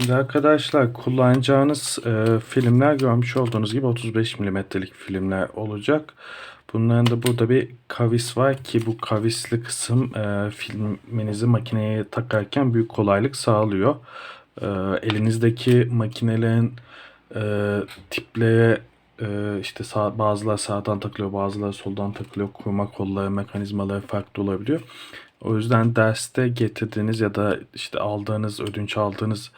Şimdi arkadaşlar kullanacağınız e, filmler görmüş olduğunuz gibi 35 milimetrelik filmler olacak. Bunların da burada bir kavis var ki bu kavisli kısım e, filminizi makineye takarken büyük kolaylık sağlıyor. E, elinizdeki makinelerin e, tipleri e, işte sağ, bazıları sağdan takılıyor bazıları soldan takılıyor. Kurma kolları mekanizmaları farklı olabiliyor. O yüzden derste getirdiğiniz ya da işte aldığınız, ödünç aldığınız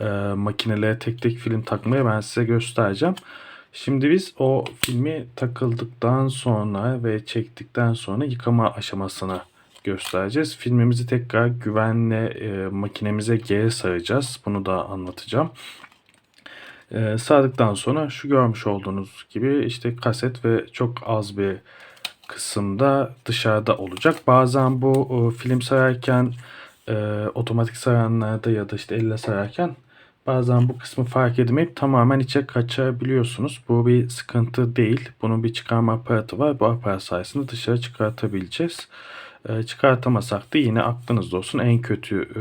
e, makinelere tek tek film takmayı ben size göstereceğim. Şimdi biz o filmi takıldıktan sonra ve çektikten sonra yıkama aşamasına göstereceğiz. Filmimizi tekrar güvenle e, makinemize geri saracağız. Bunu da anlatacağım. E, sardıktan sonra şu görmüş olduğunuz gibi işte kaset ve çok az bir kısımda dışarıda olacak. Bazen bu e, film sayarken e, otomatik sayanlarda ya da işte elle sayarken bazen bu kısmı fark edemeyip tamamen içe kaçabiliyorsunuz. Bu bir sıkıntı değil. Bunun bir çıkarma aparatı var. Bu aparat sayesinde dışarı çıkartabileceğiz. E, çıkartamasak da yine aklınızda olsun en kötü e,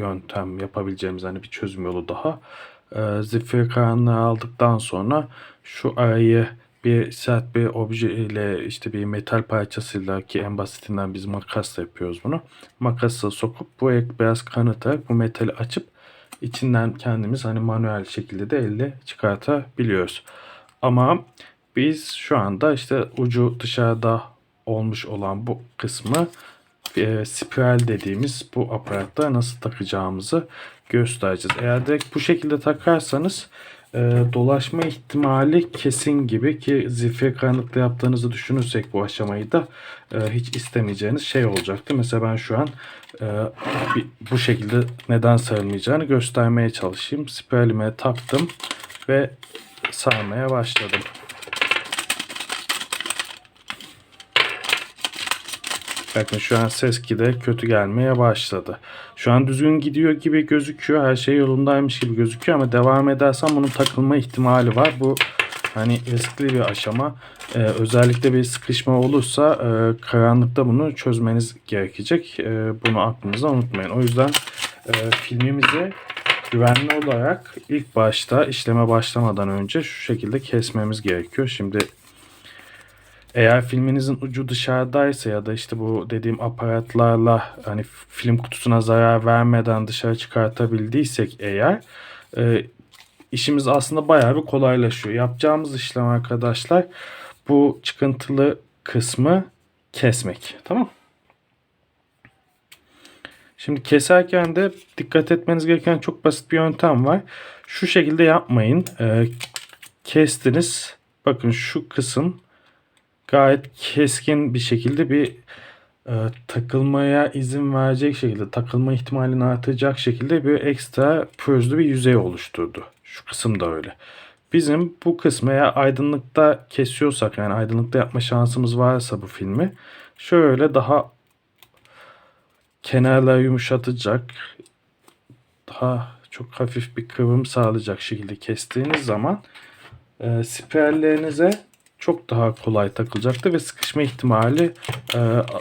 yöntem yapabileceğimiz hani bir çözüm yolu daha. E, zifiri karanlığı aldıktan sonra şu arayı bir sert bir obje ile işte bir metal parçasıyla ki en basitinden biz makasla yapıyoruz bunu. Makasla sokup bu ek beyaz kanatarak bu metali açıp içinden kendimiz hani manuel şekilde de elle çıkartabiliyoruz. Ama biz şu anda işte ucu dışarıda olmuş olan bu kısmı e, spiral dediğimiz bu aparatta nasıl takacağımızı göstereceğiz. Eğer direkt bu şekilde takarsanız e, dolaşma ihtimali kesin gibi ki zifiri karanlıkta yaptığınızı düşünürsek bu aşamayı da e, hiç istemeyeceğiniz şey olacaktı. Mesela ben şu an e, bir- bu şekilde neden sarılmayacağını göstermeye çalışayım. Spiralime taktım ve sarmaya başladım. Bakın şu an ses de kötü gelmeye başladı. Şu an düzgün gidiyor gibi gözüküyor. Her şey yolundaymış gibi gözüküyor ama devam edersem bunun takılma ihtimali var. Bu hani riskli bir aşama. Ee, özellikle bir sıkışma olursa e, karanlıkta bunu çözmeniz gerekecek. E, bunu aklınızda unutmayın. O yüzden e, filmimizi güvenli olarak ilk başta işleme başlamadan önce şu şekilde kesmemiz gerekiyor. Şimdi eğer filminizin ucu dışarıdaysa ya da işte bu dediğim aparatlarla hani film kutusuna zarar vermeden dışarı çıkartabildiysek eğer e, işimiz aslında bayağı bir kolaylaşıyor. Yapacağımız işlem arkadaşlar bu çıkıntılı kısmı kesmek. Tamam. Şimdi keserken de dikkat etmeniz gereken çok basit bir yöntem var. Şu şekilde yapmayın. E, kestiniz. Bakın şu kısım gayet keskin bir şekilde bir e, takılmaya izin verecek şekilde, takılma ihtimalini artıracak şekilde bir ekstra pürüzlü bir yüzey oluşturdu. Şu kısım da öyle. Bizim bu kısmı eğer aydınlıkta kesiyorsak yani aydınlıkta yapma şansımız varsa bu filmi şöyle daha kenarları yumuşatacak daha çok hafif bir kıvrım sağlayacak şekilde kestiğiniz zaman e, spirallerinize çok daha kolay takılacaktır ve sıkışma ihtimali e,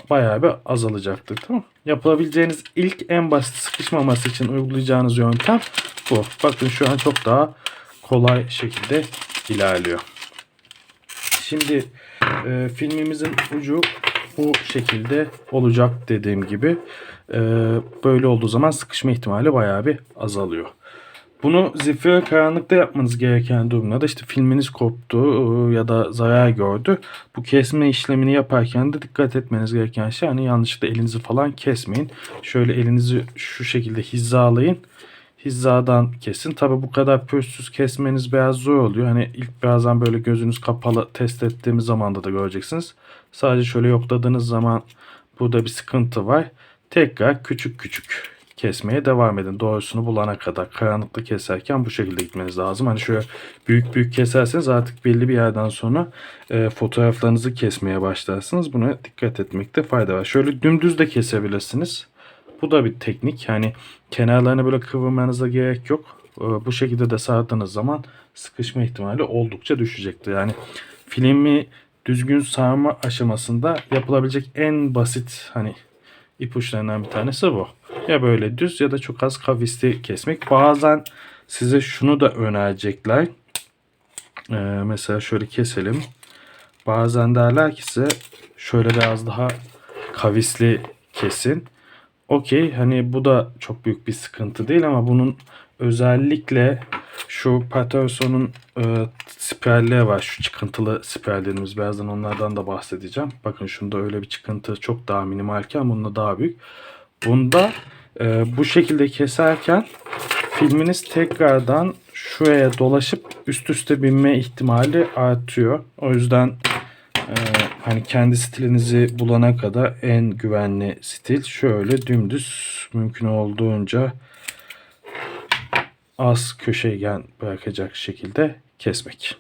bayağı bir azalacaktır. Tamam. Yapılabileceğiniz ilk en basit sıkışmaması için uygulayacağınız yöntem bu. Bakın şu an çok daha kolay şekilde ilerliyor. Şimdi e, filmimizin ucu bu şekilde olacak dediğim gibi. E, böyle olduğu zaman sıkışma ihtimali bayağı bir azalıyor. Bunu zifiri karanlıkta yapmanız gereken durumlarda işte filminiz koptu ıı, ya da zarar gördü. Bu kesme işlemini yaparken de dikkat etmeniz gereken şey hani yanlışlıkla elinizi falan kesmeyin. Şöyle elinizi şu şekilde hizalayın. Hizadan kesin. Tabi bu kadar pürüzsüz kesmeniz biraz zor oluyor. Hani ilk birazdan böyle gözünüz kapalı test ettiğimiz zaman da, da göreceksiniz. Sadece şöyle yokladığınız zaman burada bir sıkıntı var. Tekrar küçük küçük kesmeye devam edin. Doğrusunu bulana kadar karanlıkta keserken bu şekilde gitmeniz lazım. Hani şöyle büyük büyük keserseniz artık belli bir yerden sonra e, fotoğraflarınızı kesmeye başlarsınız. Buna dikkat etmekte fayda var. Şöyle dümdüz de kesebilirsiniz. Bu da bir teknik. Yani kenarlarını böyle kıvırmanıza gerek yok. E, bu şekilde de sardığınız zaman sıkışma ihtimali oldukça düşecektir. Yani filmi düzgün sarma aşamasında yapılabilecek en basit hani ipuçlarından bir tanesi bu. Ya böyle düz ya da çok az kavisli kesmek. Bazen size şunu da önerecekler. Ee, mesela şöyle keselim. Bazen derler ki size şöyle biraz daha kavisli kesin. Okey hani bu da çok büyük bir sıkıntı değil ama bunun özellikle şu Patterson'un e, spiralleri var. Şu çıkıntılı spirallerimiz. Birazdan onlardan da bahsedeceğim. Bakın şunda öyle bir çıkıntı çok daha minimalken bunda daha büyük. Bunda e, bu şekilde keserken filminiz tekrardan şuraya dolaşıp üst üste binme ihtimali artıyor. O yüzden ee, hani kendi stilinizi bulana kadar en güvenli stil şöyle dümdüz mümkün olduğunca az köşegen bırakacak şekilde kesmek.